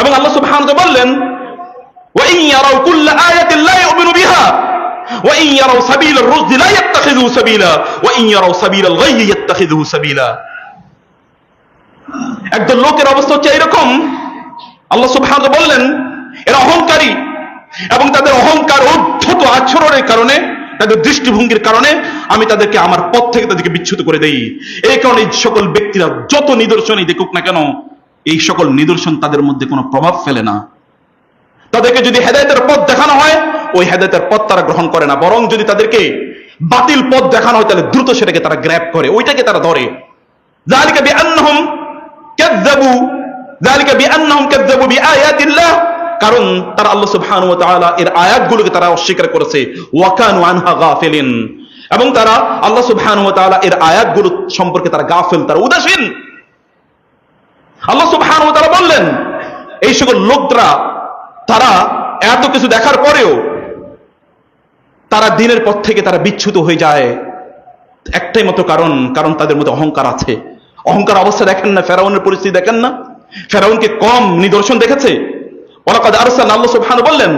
এবং আল্লাহ সুবহানাহু ওয়া তাআলা বললেন وإن يروا كل آية لا يؤمنوا بها وإن يروا سبيل الرشد لا يتخذوه سبيلا وإن يروا سبيل الغي يتخذوه سبيلا একদল লোকের অবস্থা হচ্ছে এরকম আল্লাহ সুবহানাহু ওয়া তাআলা বললেন এরা অহংকারী এবং তাদের অহংকার উদ্ধত আচরণের কারণে তাদের দৃষ্টিভঙ্গির কারণে আমি তাদেরকে আমার পথ থেকে তাদেরকে বিচ্যুত করে দেই এই কারণে এই সকল ব্যক্তিরা যত নিদর্শনই দেখুক না কেন এই সকল নিদর্শন তাদের মধ্যে কোনো প্রভাব ফেলে না তাদেরকে যদি হেদায়তের পথ দেখানো হয় ওই হেদায়তের পথ তারা গ্রহণ করে না বরং যদি তাদেরকে বাতিল পথ দেখানো হয় তাহলে দ্রুত সেটাকে তারা গ্র্যাপ করে ওইটাকে তারা ধরে ذلك بأنهم كذبوا ذلك بأنهم كذبوا بآيات الله কারণ তারা আল্লাহ সুবহানাহু ওয়া তাআলা এর আয়াতগুলোকে তারা অস্বীকার করেছে ওয়াকানু আনহা গাফিলিন এবং তারা আল্লাহ সুবহানাহু ওয়া তাআলা এর আয়াতগুলো সম্পর্কে তারা গাফিল তারা উদাসীন আল্লাহ সুবহানাহু ওয়া তাআলা বললেন, এই সকল লোকরা, তারা এত কিছু দেখার পরেও তারা দিনের পথ থেকে তারা বিচ্যুত হয়ে যায়। একটাই মতো কারণ কারণ তাদের মধ্যে অহংকার আছে। অহংকার অবস্থা দেখেন না, ফেরাউনের পরিস্থিতি দেখেন না। ফেরাউনকে কম নিদর্শন দেখেছে। ওলাকাদ আরসাল আল্লাহ বললেন,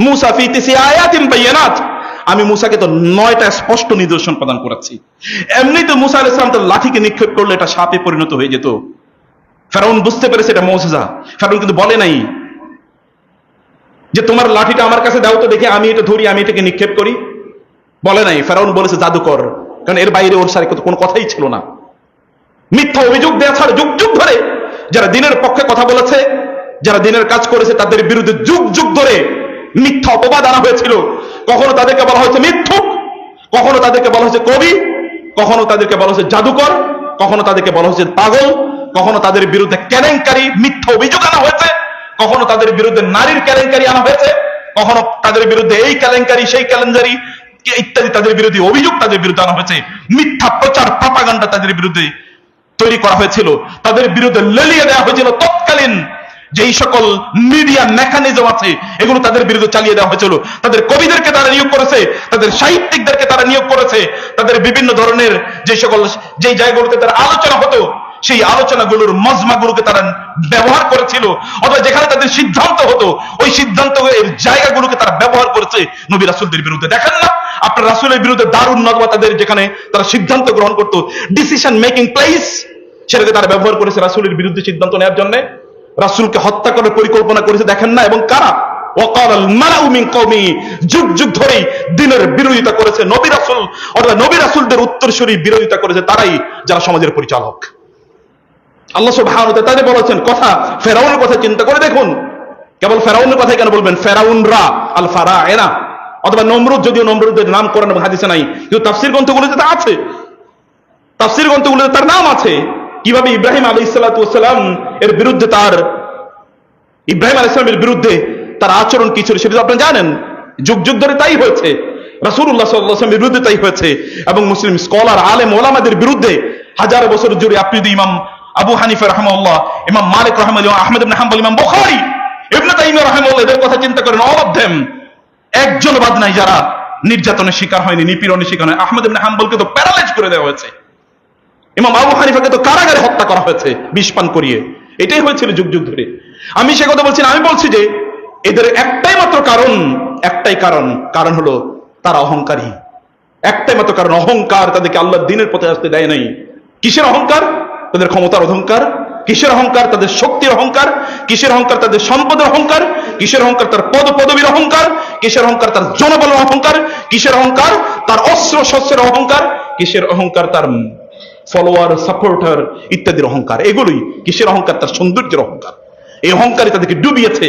মুসা ফি আয়াতিন আমি মুসাকে তো নয়টা স্পষ্ট নিদর্শন প্রদান করেছি। এমনি তো মুসা আলাইহিস সালাম তার লাঠিকে নিক্ষেপ করলে এটা সাপে পরিণত হয়ে যেত। ফেরাউন বুঝতে পেরেছে এটা মৌসুজা ফেরাউন কিন্তু বলে নাই যে, তোমার লাঠিটা আমার কাছে দাও তো দেখে আমি এটা ধরি, আমি এটাকে নিক্ষেপ করি। বলে নাই। ফেরাউন বলেছে, জাদুকর। কারণ এর বাইরে ওর সাথে কোনো কথাই ছিল না। মিথ্যা অভিযোগ দেওয়া ছাড়া যুগ যুগ ধরে যারা দিনের পক্ষে কথা বলেছে, যারা দিনের কাজ করেছে, তাদের বিরুদ্ধে যুগ যুগ ধরে মিথ্যা অপবাদ আনা হয়েছিল। কখনো তাদেরকে বলা হয়েছে মিথ্যুক, কখনো তাদেরকে বলা হয়েছে কবি, কখনো তাদেরকে বলা হয়েছে জাদুকর, কখনো তাদেরকে বলা হয়েছে পাগল। কখনো তাদের বিরুদ্ধে কেলেঙ্কারি, মিথ্যা অভিযোগ আনা হয়েছে, কখনো তাদের বিরুদ্ধে নারীর কেলেঙ্কারি আনা হয়েছে, কখনো তাদের বিরুদ্ধে এই কেলেঙ্কারি, সেই কেলেঙ্কারি ইত্যাদি তাদের বিরুদ্ধে অভিযোগ তাদের বিরুদ্ধে আনা হয়েছে, মিথ্যা প্রচার প্রপাগান্ডা তাদের বিরুদ্ধে তৈরি করা হয়েছিল, তাদের বিরুদ্ধে লেলিয়ে দেওয়া হয়েছিল তৎকালীন যেই সকল মিডিয়া মেকানিজম আছে, এগুলো তাদের বিরুদ্ধে চালিয়ে দেওয়া হয়েছিল। তাদের কবিদেরকে তারা নিয়োগ করেছে, তাদের সাহিত্যিকদেরকে তারা নিয়োগ করেছে, তাদের বিভিন্ন ধরনের যে সকল যেই জায়গাগুলোতে তারা আলোচনা হতো সেই আলোচনাগুলোর মজমাগুলোকে তারা ব্যবহার করেছিল, অথবা যেখানে তাদের সিদ্ধান্ত হতো, ওই সিদ্ধান্ত এর জায়গাগুলোকে তারা ব্যবহার করেছে নবী রাসুলদের বিরুদ্ধে। দেখেন না, আপনার রাসুলের বিরুদ্ধে দারুণ নদবা তাদের যেখানে তারা সিদ্ধান্ত গ্রহণ করতো। ডিসিশন মেকিং প্লেস সেটাকে তারা ব্যবহার করেছে রাসুলের বিরুদ্ধে সিদ্ধান্ত নেওয়ার জন্য। রাসুলকে হত্যা করার পরিকল্পনা করেছে, দেখেন না, এবং কারা? যুগ যুগ ধরেই দিনের বিরোধিতা করেছে নবী রাসূল, অথবা নবী রাসূলদের উত্তরসূরি বিরোধিতা করেছে তারাই যারা সমাজের পরিচালক। আল্লাহ সুবহানাহু তাদের বলেছেন, কথা ফেরাউনের কথা চিন্তা করে দেখুন। কেবল ফেরাউনের কথাই কেন বলবেন? ফেরাউনরা আল ফারায়েনা অথবা নমরুদ, যদিও নমরুদের নাম কোরআন এবং হাদিসে নাই, কিন্তু তাফসীর গ্রন্থগুলোতে তা আছে। তাফসীর গ্রন্থগুলোতে তার নাম আছে। কীভাবে ইব্রাহিম আলাইহিস সালাতু ওয়াসালাম এর বিরুদ্ধে তার, ইব্রাহিম আলাইহিস সালামের বিরুদ্ধে তার আচরণ কি ছিল সেটা তো আপনারা জানেন। যুগ যুগ ধরে তাই হয়েছে। রাসূলুল্লাহ সাল্লাল্লাহু আলাইহি বিরুদ্ধে তাই হয়েছে। এবং মুসলিম স্কলার, আলেম, ওলামাদের বিরুদ্ধে হাজার বছর জুড়ে আপনি যদি ইমাম আবু হানিফা রাহমাহুল্লাহ, ইমাম মালিক রাহমাহুল্লাহ আহমদ হাম্বল, ইমাম বুখারী, ইবনে তাইমিয়া রাহমাহুল্লাহ এদের কথা চিন্তা করেন দেম একজন বাদ নাই যারা নির্যাতনের শিকার হয়নি, নিপীড়নের শিকার হয় আহমদ ইবনে হাম্বলকে তো প্যারালাইজ করে দেওয়া হয়েছে। ইমাম আবু হানিফাকে তো কারাগারে হত্যা করা হয়েছে, বিষ পান করিয়ে। এটাই হয়েছিল যুগ যুগ ধরে। আমি সে কথা বলছি আমি বলছি যে এদের একটাই মাত্র কারণ, একটাই কারণ কারণ হলো তারা অহংকারী। একটাই মাত্র কারণ, অহংকার তাদেরকে আল্লাহ দিনের পথে আসতে দেয় নাই। কিসের অহংকার? তাদের ক্ষমতার অহংকার, কিসের অহংকার? তাদের শক্তির অহংকার, কিসের অহংকার? তাদের সম্পদের অহংকার, কিসের অহংকার? তার পদ পদবীর অহংকার, কিসের অহংকার? তার জনবলের অহংকার, কিসের অহংকার? তার অস্ত্র শস্ত্রের অহংকার, কিসের অহংকার? তার ফলোয়ার সাপোর্টার ইত্যাদির অহংকার। এগুলোই কিসের অহংকার? তার সৌন্দর্যের অহংকার। এই অহংকারই তাদেরকে ডুবিয়েছে।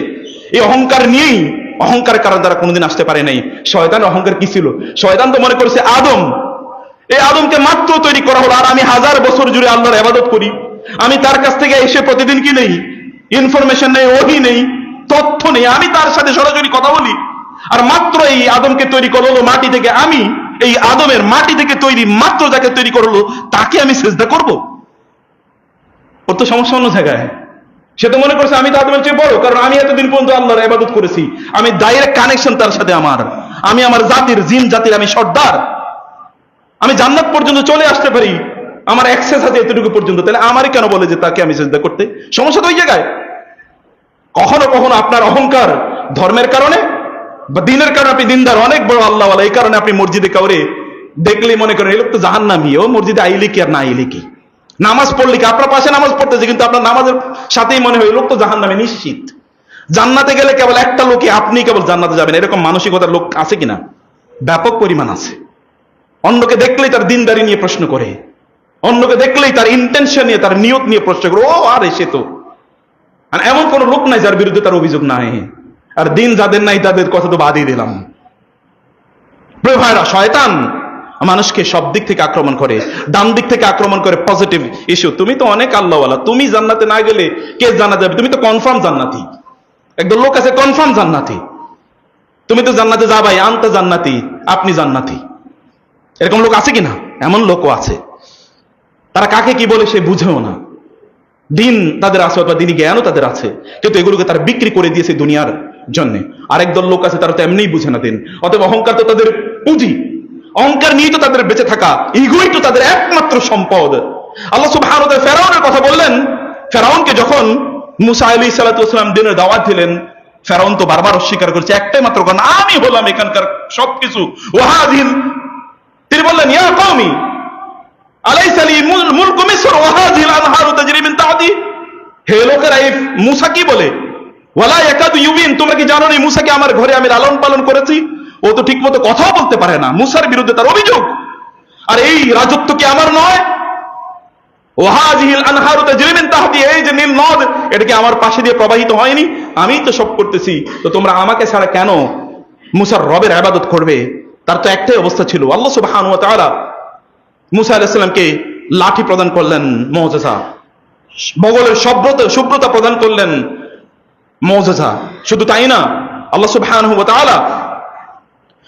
এই অহংকার নিয়েই অহংকারের কারণ তারা কোনোদিন আসতে পারে নাই। শয়তান অহংকার কি ছিল? শয়তান তো মনে করেছে আদম এই আদমকে মাত্র তৈরি করা হলো, আর আমি হাজার বছর জুড়ে আল্লাহর আবাদত করি। আমি তার কাছ থেকে এসে প্রতিদিন কি নেই? ইনফরমেশন নেই, ওহি নেই, তথ্য নেই। আমি তার সাথে সরাসরি কথা বলি। আর মাত্র এই আদমকে তৈরি করল মাটি থেকে। আমি এই আদমের মাটি থেকে তৈরি, মাত্র যাকে তৈরি করল তাকে আমি চেষ্টা করব। ওর তো সমস্যা অন্য জায়গায়। সে তো মনে করছে, আমি তো আদমের চেয়ে বড়, কারণ আমি এতদিন পর্যন্ত আল্লাহর ইবাদত করেছি। আমি ডাইরেক্ট কানেকশন তার সাথে আমার। আমি আমার জাতির, জিন জাতির, আমি সর্দার। আমি জান্নাত পর্যন্ত চলে আসতে পারি, আমার অ্যাক্সেস আছে এতটুকু পর্যন্ত। তাহলে আমারই কেন বলে যে তাকে আমি চেষ্টা করতে? সমস্যা তো ওই জায়গায়। কখনো কখনো আপনার অহংকার ধর্মের কারণে বা দিনের কারণে আপনি দিনদার, অনেক বড় আল্লাহ এই কারণে আপনি মসজিদে কাউরে দেখলেই মনে করেন এই লোক তো জাহান নামি ও মসজিদে আইলি কি আর না আইলি কি? নামাজ পড়লি কি আপনার পাশে নামাজ পড়তেছে, কিন্তু আপনার নামাজের সাথেই মনে হয় লোক তো জাহান নামে নিশ্চিত। জান্নাতে গেলে কেবল একটা লোকই, আপনি কেবল জান্নাতে যাবেন। এরকম মানসিকতার লোক আছে কিনা? ব্যাপক পরিমাণ আছে। অন্যকে দেখলেই তার দিনদারি নিয়ে প্রশ্ন করে। অন্যকে দেখলেই তার ইন্টেনশন নিয়ে, তার নিয়ত নিয়ে প্রশ্ন করে, ও, আর এসে তো। আর এমন কোন লোক নাই যার বিরুদ্ধে তার অভিযোগ নাই। আর দিন যাদের নাই তাদের কথা তো বাদই দিলাম। প্রিয় ভাইরা, শয়তান মানুষকে সব দিক থেকে আক্রমণ করে, ডান দিক থেকে আক্রমণ করে পজিটিভ ইস্যু তুমি তো অনেক আল্লাহওয়ালা। তুমি জান্নাতে না গেলে কে জান্নাতে যাবে? তুমি তো কনফার্ম জান্নাতি। একদম লোক আছে কনফার্ম জান্নাতি। তুমি তো জান্নাতে যাবাই, আনতে জান্নাতি, আপনি জান্নাতি। এরকম লোক আছে কিনা? এমন লোকও আছে। তারা কাকে কি বলে সে বুঝেও না। দিন তাদের আছে অথবা দিনই জ্ঞানও তাদের আছে। কিন্তু এগুলোকে তারা বিক্রি করে দিয়েছে দুনিয়ার জন্য। আরেক দল লোক আছে, তারা তো এমনিই বুঝে না দিন। অতএব অহংকার তো তাদের পুঁজি। অহংকার নিয়েই তো তাদের বেঁচে থাকা। ইগোই তো তাদের একমাত্র সম্পদ। আল্লাহ সুবহান ফেরাউনের কথা বললেন। ফেরাউনকে যখন মুসা আলী সালাতাম দিনের দাওয়াত দিলেন, ফেরাউন তো বারবার অস্বীকার করছে, একটাই মাত্র কারণ আমি হলাম এখানকার সবকিছু। ওয়াহাদিন তিনি বললেন, ইয়া কওমি, আলাইসা লি মুল- মুলকু মিসর ওয়া হাযিহিল আনহারু তাজরি মিন তাহতি হে লোকেরা, এই মুসা কি বলে? ওয়ালা ইয়াকাদু ইউবিন, তোমরা কি জানো না মুসাকে আমার ঘরে আমি লালন পালন করেছি? ও তো ঠিকমতো কথাও বলতে পারে না, মুসার বিরুদ্ধে তার অভিযোগ। আর এই রাজত্ব কি আমার নয়? ওহাজিহিল আনহারু তাজরি মিন তাহতি এই যে নীল নদ, এটা কি আমার পাশে দিয়ে প্রবাহিত হয়নি? আমিই তো সব করতেছি, তো তোমরা আমাকে ছাড়া কেন মুসার রবের আবাদত করবে? তার তো একটাই অবস্থা ছিল। আল্লাহ সুবহানাহু ওয়া তাআলা মুসা আলাইসাল্লামকে লাঠি প্রদান করলেন মৌজেসা বগলের সভ্রতা শুভ্রতা প্রদান করলেন মৌজেসা শুধু তাই না, আল্লাহ ওয়া তাআলা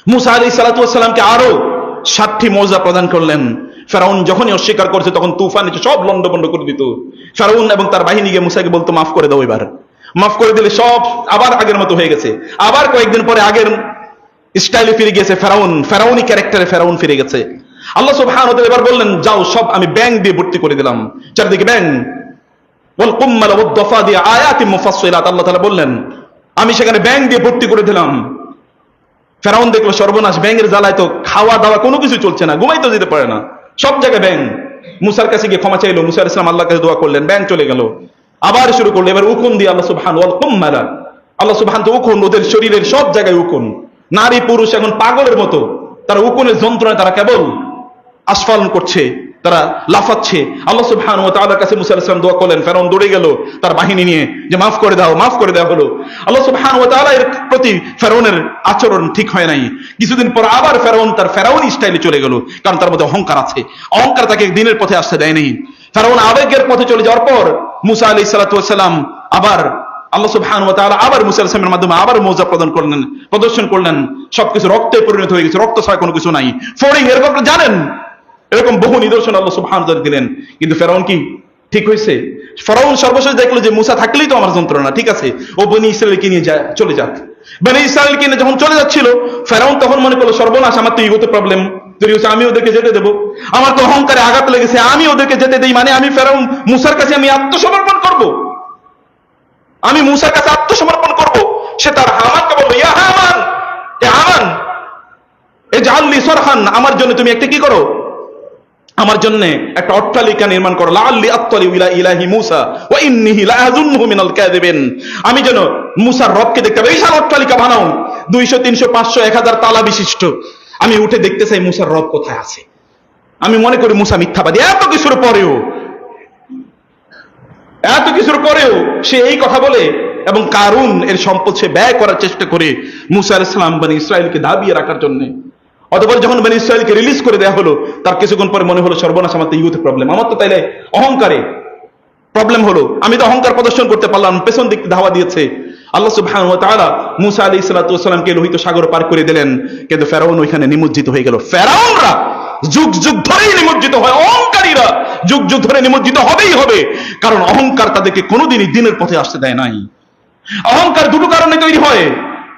মুসা আলাইহিস সালাতু ওয়াসসালামকে আরও সাতটি মৌজা প্রদান করলেন। ফেরাউন যখনই অস্বীকার করছে, তখন তুফান সব লন্ডভন্ড করে দিত। ফেরাউন এবং তার বাহিনী গিয়ে মুসাকে বলতো, মাফ করে দাও এবার। মাফ করে দিলে সব আবার আগের মতো হয়ে গেছে। আবার কয়েকদিন পরে আগের স্টাইলে ফিরে গিয়েছে, ফেরাউন, ফেরাউনি ক্যারেক্টারে ফেরাউন ফিরে গেছে। আল্লাহ তাআলা এবার বললেন, যাও, সব আমি ব্যাং দিয়ে ভর্তি করে দিলাম। চারদিকে ব্যাং ওয়াল কুম্মাল দফা দিয়ে আয়াতি মুফাসসিলাত। আল্লাহ তাআলা বললেন, আমি সেখানে ব্যাং দিয়ে ভর্তি করে দিলাম। ফেরাউন দেখল সর্বনাশ, ব্যাঙের জ্বালায় তো খাওয়া দাওয়া কোনো কিছু চলছে না ঘুমাইতে যেতে পারে না। সব জায়গায় ব্যাং মুসার কাছে গিয়ে ক্ষমা চাইলো মুসার ইসলাম আল্লাহ কাছে দোয়া করলেন ব্যাং চলে গেল। আবার শুরু করল, এবার উকুন দিয়ে আল্লাহ সুবহান ওয়াল কুম্মালা আল্লাহ সুবহান তো উকুন, ওদের শরীরের সব জায়গায় উকুন। নারী পুরুষ এখন পাগলের মতো। তারা উকুনের যন্ত্রণায় তারা কেবল আস্ফালন করছে, তারা লাফাচ্ছে। আল্লাহ ওয়া তাআলার কাছে মুসা আলাইহিস সালাম দোয়া করলেন, ফেরাউন দৌড়ে গেল তার বাহিনী নিয়ে যে, মাফ করে দাও, মাফ করে দেওয়া হলো। আল্লাহ সুবহানাহু ওয়া তাআলা এর প্রতি ফেরাউনের আচরণ ঠিক হয় নাই। কিছুদিন পর আবার ফেরাউন তার ফেরাউনি স্টাইলে চলে গেল, কারণ তার মধ্যে অহংকার আছে। অহংকার তাকে দিনের পথে আসতে দেয় নাই। ফেরাউন আবেগের পথে চলে যাওয়ার পর মুসা আলাইহিস সালাতু আবার আল্লাহ সুবহানাহু ওয়া তাআলা আবার মুসা আলাইহিস মাধ্যমে আবার মৌজা প্রদান করলেন, প্রদর্শন করলেন। সবকিছু রক্তে পরিণত হয়ে গেছে, রক্ত ছাড়া কোনো কিছু নাই। ফড়িং এরকম জানেন? এরকম বহু নিদর্শন আল্লাহ সুবহান দিলেন। কিন্তু ফেরাউন কি ঠিক হয়েছে? ফেরাউন সর্বশেষ দেখল যে মুসা থাকলেই তো আমার যন্ত্রণা, ঠিক আছে? ও বনি ইসরায়েলকে নিয়ে যায়, চলে যাক। বনি ইসরায়েলকে নিয়ে যখন চলে যাচ্ছিল, ফেরাউন তখন মনে করল, সর্বনাশ, আমার তো ইগোতে প্রবলেম তৈরি হচ্ছে আমি ওদেরকে যেতে দেবো। আমার তো অহংকারে আঘাত লেগেছে, আমি ওদেরকে যেতে দেই মানে আমি ফেরাউন, মুসার কাছে আমি আত্মসমর্পণ করব। আমি মুসার কাছে আত্মসমর্পণ করব। সে তার হামানকে বলল, ইয়া হামান, এ হামান, এ জাল্লি সরহান, আমার জন্য তুমি একটা কি করো? আমার জন্য একটা অট্টালিকা নির্মাণ করো। লাআল্লি আত্তালি ইলা ইলাহি মূসা, ওয়া ইন্নিহি লাআযুন্নুহু মিনাল কাযিবিন। আমি যেন মূসার রবকে দেখতে পাই, বিশাল অট্টালিকা বানাও। 200 300 500 1000 তালা বিশিষ্ট। আমি উঠে দেখতে চাই মূসার রব কোথায় আছে। আমি মনে করি মূসা মিথ্যাবাদী। এত কিছুর পরেও এত কিছুর পরেও সে এই কথা বলে এবং কারুন এর সম্পদ সে ব্যয় করার চেষ্টা করে মুসা আলাইহিস সালাম বনি ইসরায়েলকে দাবিয়ে রাখার জন্য। অতপর যখন বনি ইসরায়েলকে রিলিজ করে দেওয়া হলো, তার কিছুক্ষণ পরে মনে হলো সর্বনাশ আমার ইউথ প্রবলেম আমার তো তাইলে অহংকারে প্রবলেম হলো। আমি তো অহংকার প্রদর্শন করতে পারলাম, পেছন দিক ধাওয়া দিয়েছে। আল্লাহ ওয়া তাআলা মুসা আলাইহিস সালাতু ওয়াসালামকে লোহিত সাগর পার করে দিলেন। কিন্তু ফেরাউন ওইখানে নিমজ্জিত হয়ে গেল। ফেরাউনরা যুগ যুগ ধরেই নিমজ্জিত হয়, অহংকারীরা। যুগ যুগ ধরে নিমজ্জিত হবেই হবে। কারণ অহংকার তাদেরকে কোনোদিনই দিনের পথে আসতে দেয় নাই। অহংকার দুটো কারণে তৈরি হয়।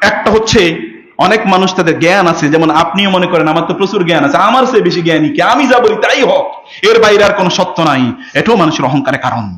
একটা হচ্ছে, অনেক মানুষ তাদের জ্ঞান আছে, যেমন আপনিও মনে করেন, আমার তো প্রচুর জ্ঞান আছে, আমার সে বেশি জ্ঞানী কি? আমি যা বলি তাই হোক। এর বাইরে আর কোনো সত্য নাই। এটাও মানুষের অহংকারের কারণ।